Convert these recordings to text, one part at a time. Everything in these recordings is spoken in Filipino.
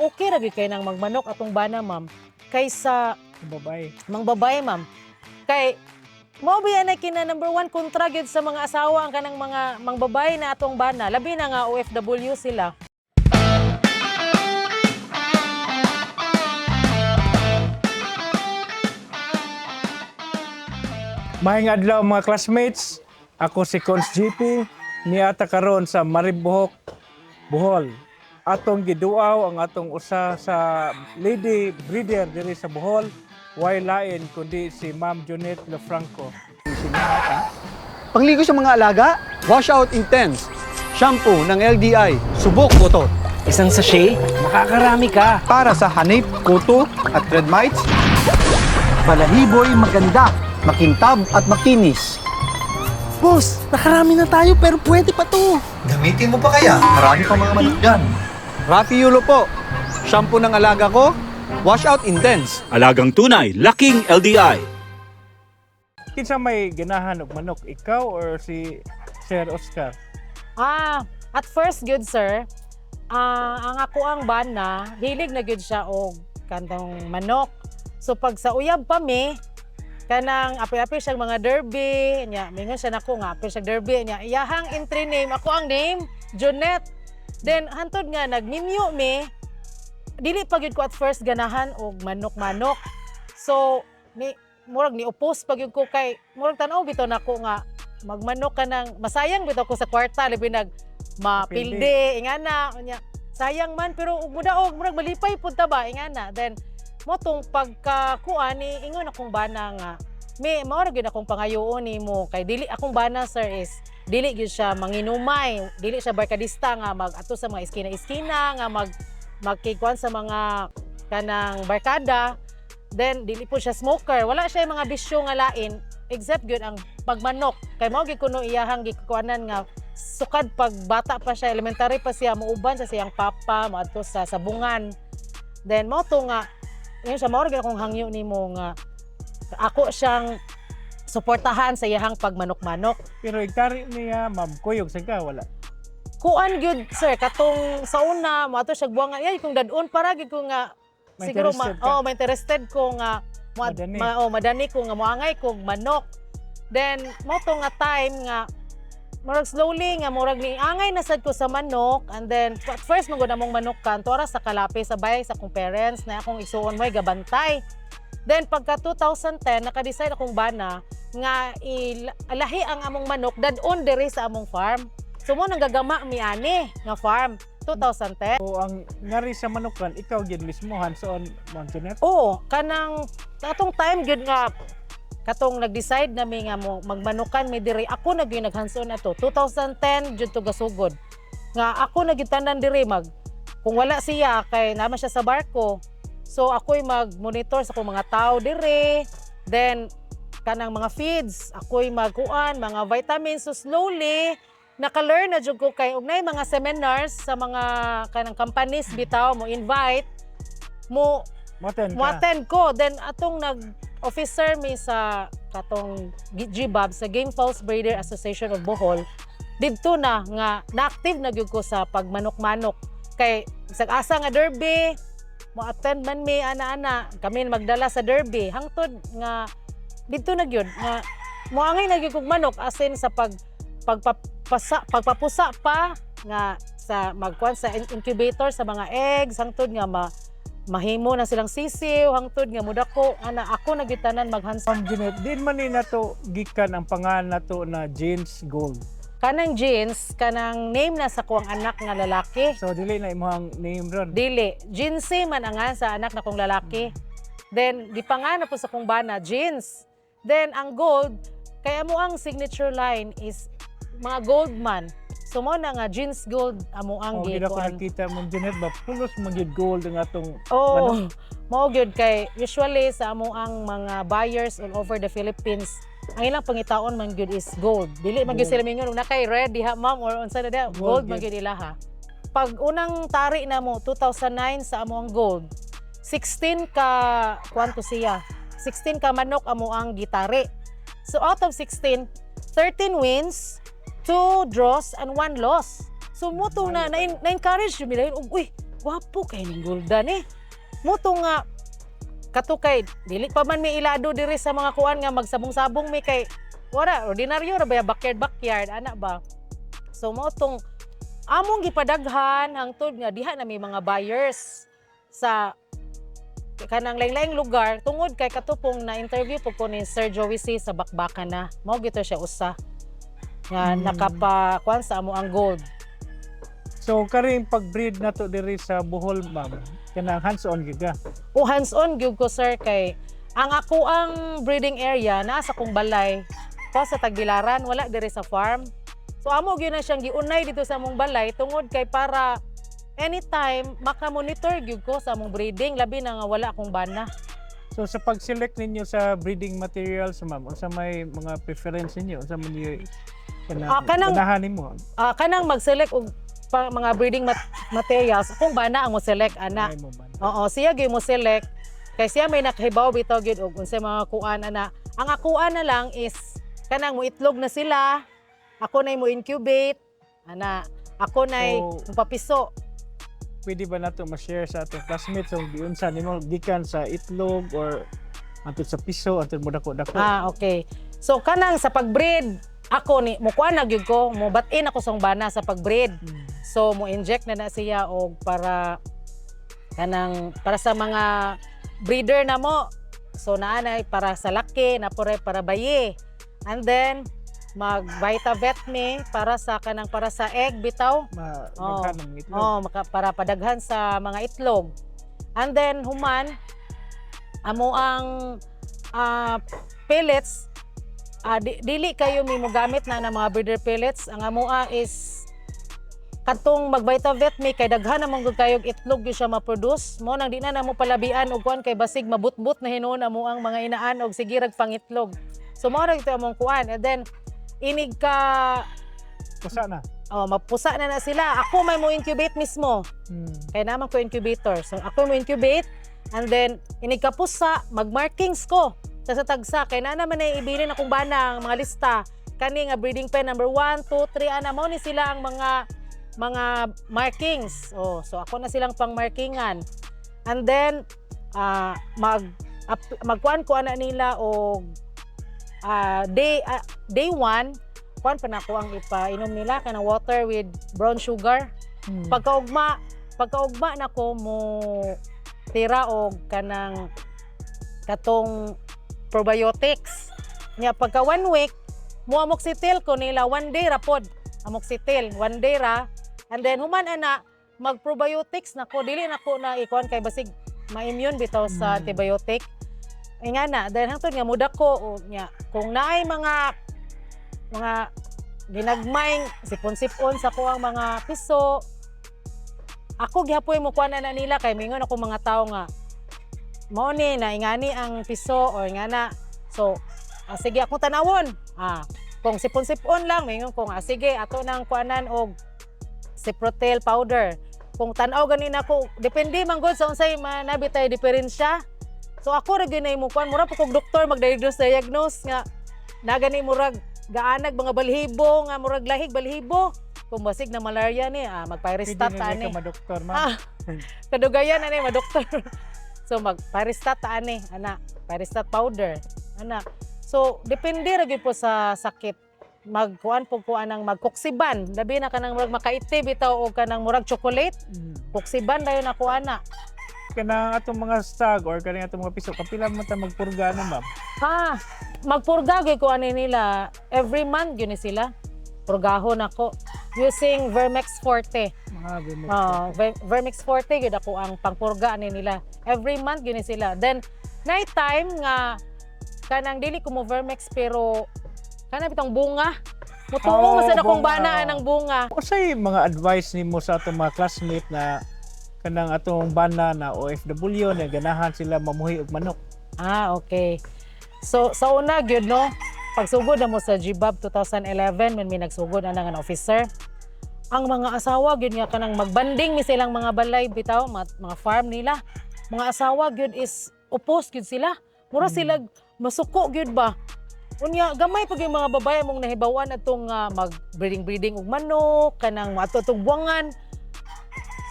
okay ra gyud kay nang magmanok atong bana ma'am kaysa Babay. mang babae ma'am. Kay mo biya na kina number one kontra gyud sa mga asawa ang kanang mga mang babae na atong bana labi na nga OFW sila. Maayong adlaw mga classmates. Ako si Cons GP. Niata karon sa Maribohok, Bohol. Atong giduaw ang atong usa sa lady breeder diri sa Bohol. Why lain kundi si Ma'am Junette Lafranco. Pangligo sa mga alaga, Wash Out Intense. Shampoo ng LDI, subok utot. Isang sachet, makakarami ka. Para sa hanip, kuto at red mites, Balahiboy maganda, makintab at makinis. Boss, nakarami na tayo pero pwede pa to. Gamitin mo pa kaya? Marami pa mga manok dyan. Rafi Yulo po. Shampoo ng alaga ko, Wash Out Intense. Alagang tunay, laking LDI. Kinsa may ganahan og manok, ikaw or si Sir Oscar? Ah, at first good sir, ah ang ako ang bana, hilig na gyud siya og kantong manok. So pag sa uyab pa mi, kanang api-api siya mga derby, nya mingon siya nako nga api siya derby nya iyahang entry name ako ang name Jonette. Then hantod nga nagmimyo mi, dili pa gyud ko at first ganahan og manok-manok. So ni murag ni oppose pa gyud ko kay murag tan-aw bitaw nako nga magmanok ka ng masayang bitaw ko sa kwarta labi nag mapilde ingana nya sayang man pero ug mudaog murag malipay pud ta ba ingana then mo tong pagkakuan ni ingon akong bana nga may mao ra gyud akong pangayoon nimo kay dili akong bana sir is dili gyud siya manginumay dili siya barkadista nga mag ato sa mga iskina-iskina nga mag magkikuan sa mga kanang barkada. Then dili po siya smoker. Wala siya mga bisyo nga lain except gyud ang pagmanok. Kay mao gyud kuno iyahang gikuanan nga sukad pag bata pa siya elementary pa siya muuban sa siyang papa moadto sa sabungan. Then mo to nga yun siya mao gyud akong hangyo nimo nga ako siyang suportahan sa iyahang pagmanok-manok Pero igtari niya, Ma'am, kuyog sa ka, wala. kuan gyud sir katong sa una mo ato siya buwang ay kung dadon para gyud ko nga May siguro ma, ka. oh, may interested ko nga mo Madani. ma, oh, madani ko nga moangay kog manok then mo to nga time nga murag slowly nga murag ni angay na sad ko sa manok and then at first magud among manok kan tora sa kalapi sa bayay sa akong parents na akong isuon mo gabantay then pagka 2010 naka-decide akong bana nga ilahi ang among manok dadon diri sa among farm. So mo nang gagama mi ani nga farm 2010 So, ang ngari sa manukan, ikaw gid mismo, hands-on, Ma'am Junette. Oo, kanang katong time gyud nga katong nag-decide na mi nga mo magmanukan mi diri ako na gyud naghanson na to. 2010 jud to gasugod. Nga ako na gyud tanan diri mag kung wala siya kay naman siya sa barko. So ako'y mag-monitor sa kung mga tao diri. Then kanang mga feeds ako'y magkuan mga vitamins so slowly naka-learn na jud ko kay ugnay mga seminars sa mga kanang companies bitaw mo invite mo Maten ka. mo-attend ko. Then, atong nag-officer mi sa katong GBAB, sa Game Falls Breeder Association of Bohol, didto na nga na-active na gyud ko sa pagmanok-manok. Kay, sa asa nga derby, mo-attend man mi ana-ana, kami magdala sa derby. Hangtod nga, didto na gyud nga, moangay na gyud kog manok as in sa pag pagpapasa, pagpapusa pa nga sa magkuan sa in- incubator sa mga eggs hangtod nga ma mahimo na silang sisiw hangtod nga mudako ana ako nagitanan maghansa. Ma'am Junette, din man ni nato gikan ang pangalan nato na Jeans Gold. kanang jeans kanang name na sa kuang anak nga lalaki. So, dili na imong name ron. dili. Jeansy man ang sa anak na kong lalaki. Then gipangana po sa kong bana jeans then ang gold kaya mo ang signature line is mga gold man. So mo na nga jeans gold amo ang O, gid gikuan nakita, Ma'am Junette, ba, pulos magid gold ang atong Oh, mao gyud kay usually sa amo ang mga buyers all over the Philippines ang ilang pangitaon man gyud is gold. Dili man gyud sila mingon na kay red diha ma'am or unsa na diha? Gold gold man gyud ila ha. Pag unang tari na mo 2009 sa amo ang gold 16 ka kwanto siya 16 ka manok amo ang gitari. So out of 16 13 wins, 2 draws and 1 loss. So mo to na na- na-encourage yung nila yun, uy, Gwapo kay ning Guldan eh. Muto nga katukay dili pa man may ilado diri sa mga kuan nga magsabong-sabong mi kay wala ordinaryo ra ba backyard backyard ana ba. So mo tong among gipadaghan hangtod nga diha na may mga buyers sa kanang lain-laing lugar tungod kay katupong na interview po ko ni Sir Joey C sa Bakbakan na mao gito siya usa nga Hmm. nakapa kuan sa amo ang gold So karing pag-breed na to diri sa Bohol ma'am. Kanang hands-on gyud ka. o hands-on gyud ko sir kay ang ako ang breeding area nasa kong balay pa sa Tagbilaran wala diri sa farm so amo gyud na siyang giunay dito sa among balay tungod kay para anytime maka-monitor gyud ko sa among breeding labi na nga wala akong bana So sa pag-select ninyo sa breeding materials ma'am, unsa may mga preference ninyo? Unsa man kanang, Ah, kanang- ganahan nimo? Ah, kanang mag-select og pa, mga breeding mat- materials kung bana ang mo select ana mo? Oo, siya gyud mo select kay siya may nakahibaw bitaw gyud og unsay mga kuan ana. Ang akuan na lang is kanang mo itlog na sila. Ako na mo incubate. Ana, ako na So- papiso. Pwede ba nato ma-share sa atong classmates kung giunsa nimo gikan sa itlog or ato sa piso ato mo dako-dako? Ah, okay. So kanang sa pag-breed, ako ni mo kuan na gyud ko, mo batin ako sa bana sa pag-breed. Hmm. So mo inject na na siya og para kanang para sa mga breeder na mo. So naanay para sa laki, na pore para bayi. And then mag Vitavet me para sa kanang para sa egg bitaw. Ma magkanang itlog. Oh, maka, para padaghan sa mga itlog. And then human amo ang ah, pellets ah, di- dili kayo mi gamit na ng mga breeder pellets. Ang amo ah, is katong mag-Vitavet mi kay daghan namang gud kayog itlog gyud siya ma-produce. Mo nang di na namo palabian og kuan kay basig mabutbut na hinuon amo ang mga inaan og sige rag pangitlog. So mo ra ito among kuan. And then inig ka Kusa na. oh, mapusa na na sila. Ako may mo incubate mismo. Hmm. Kaya naman ko incubator. So ako mo incubate and then inikapusa, mag-markings ko sa sa tagsa. Kaya na naman ay ibilin akong banang mga lista. Kani nga breeding pen number 1, 2, 3, ana mo ni sila ang mga mga markings. Oh, so ako na silang pang-markingan. And then ah, mag magkuan ko ana nila og ah, day ah, day 1 kuan pa na ko ang ipainom nila kanang water with brown sugar Hmm. pagkaugma pagkaugma na ko mo tira og kanang katong probiotics nya pagka one week mo amoxicillin ko nila one day ra pod amoxicillin one day ra and then human ana mag probiotics na ko dili na ko na ikuan kay basig ma-immune bitaw sa Mm. antibiotic ay nga na dahil hangtod nga muda ko o nya kung naay mga mga ginagmayng sipon-sipon sa ko ang mga piso ako gihapoy mo kuan na nila kay mingon ako mga tao nga mao ni na ingani ang piso or nga na. So ah, sige akong tanawon. Ah kung sipon-sipon lang mingon ko nga sige ato nang kuanan og Ciprotel powder. Kung tan-aw ganin ako depende man gud sa unsay manabitay diferensya so ako ra ginay mo kuan mura pa kog doktor mag-diagnose diagnose nga nagani murag gaanag mga balhibo nga murag lahig balhibo kung basig na malaria ni ah Pwede magpyristat ta na ni ka ma-doktor ma'am. Ah, kadugayan ani ma doktor. so mag paristat ta ani ana, paristat powder ana. So depende ra gyud po sa sakit. Magkuan po ko anang magkoksiban. Labi na kanang murag makaiti bitaw o kanang murag chocolate. Hmm. Koksiban dayon ako ana. Kanang atong mga stag or kanang atong mga piso kapila man ta magpurga na ma'am. Ah, magpurga gyud ko ani nila every month gyud ni sila. Purgahon ako using Vermex Forte. Mga bumit. Oh, Ver- Vermix Forte gyud ako ang pangpurga ani nila. Every month gyud ni sila. Then night time nga kanang dili ko mo Vermex pero kana bitong bunga. Mutuo Oh, oh, sa akong bunga. bana ng bunga. Usay mga advice nimo sa atong mga classmate na kanang atong bana na OFW na ganahan sila mamuhi og manok. Ah, okay. So sa una gyud no, pagsugod na mo sa GBAB 2011 when may nagsugod na nga officer. Ang mga asawa gyud nga kanang magbanding mi silang mga balay bitaw mga, mga farm nila. Mga asawa gyud is opposed gyud sila. Mura sila masuko gyud ba. Unya gamay pag yung mga babae mong nahibawan atong uh, mag breeding breeding og manok kanang atong buwangan.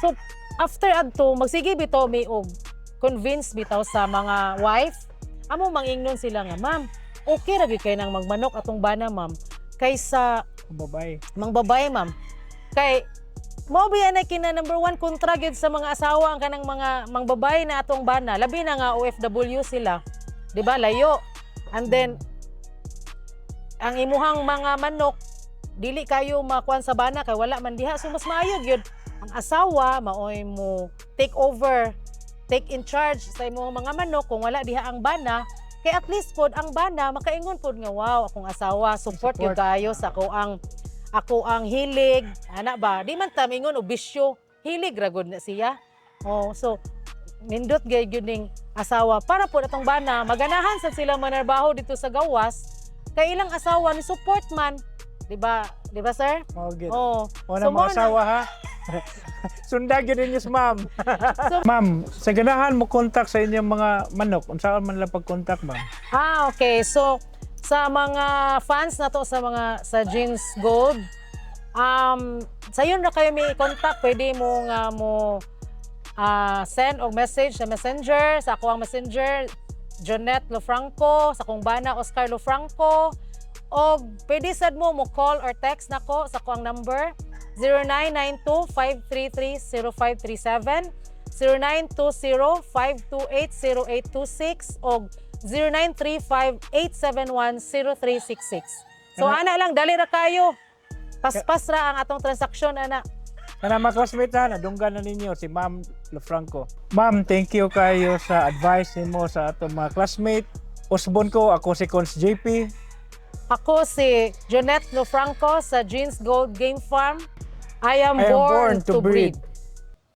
So after adto magsige bitaw mi og convince bitaw sa mga wife amo mangingnon sila nga ma'am. Okay ra gyud kay nang magmanok atong bana ma'am kaysa Babay. mangbabay ma'am. Kay mo biya na kina number one kontra gyud sa mga asawa ang kanang mga mangbabay na atong bana? Labi na nga OFW sila. Di ba? Layo. And then ang imuhang mga manok dili kayo makuan sa bana kay wala man diha. So mas maayo gyud ang asawa maoy mo take over take in charge sa imong mga manok. Kung wala diha ang bana kay at least pod ang bana makaingon pod nga wow akong asawa support gyud Support. kayo sa ako ang ako ang hilig. Ana ba? Di man ta mingon og bisyo hilig ra gud na siya. Oh so nindot gay gyud ning asawa. Para po atong bana maganahan sa sila manarbaho dito sa gawas kay ilang asawa ni support man. Di ba? Di ba sir? Mao gyud. oh O So, mga na- asawa ha. Sundag yun ninyo ma'am. ma'am, sa ganahan mo contact sa inyong mga manok. Unsa man lang pag-contact ma'am? Ah, okay. So, sa mga fans na to, sa mga sa Jeans Gold, um, sa yun na kayo may contact, pwede mo nga mo ah, send og message sa messenger, sa ako ang messenger, Jonette Lofranco, sa kong bana, Oscar Lofranco, o pwede sad mo mo call or text nako sa ko ang number 0992-533-0537, 0920-528-0826, o 0935-871-0366. So, Kana- ana lang, dali ra kayo. Paspas ra ang atong transaksyon, ana. Kana mga classmate ha, nadunggan na ninyo si Ma'am Lofranco. Ma'am, thank you kayo sa advice nimo sa atong mga classmate. Usbon ko, ako si Cons JP. Ako si Jonette Lofranco sa Jeans Gold Game Farm. I am, I am born, to breed.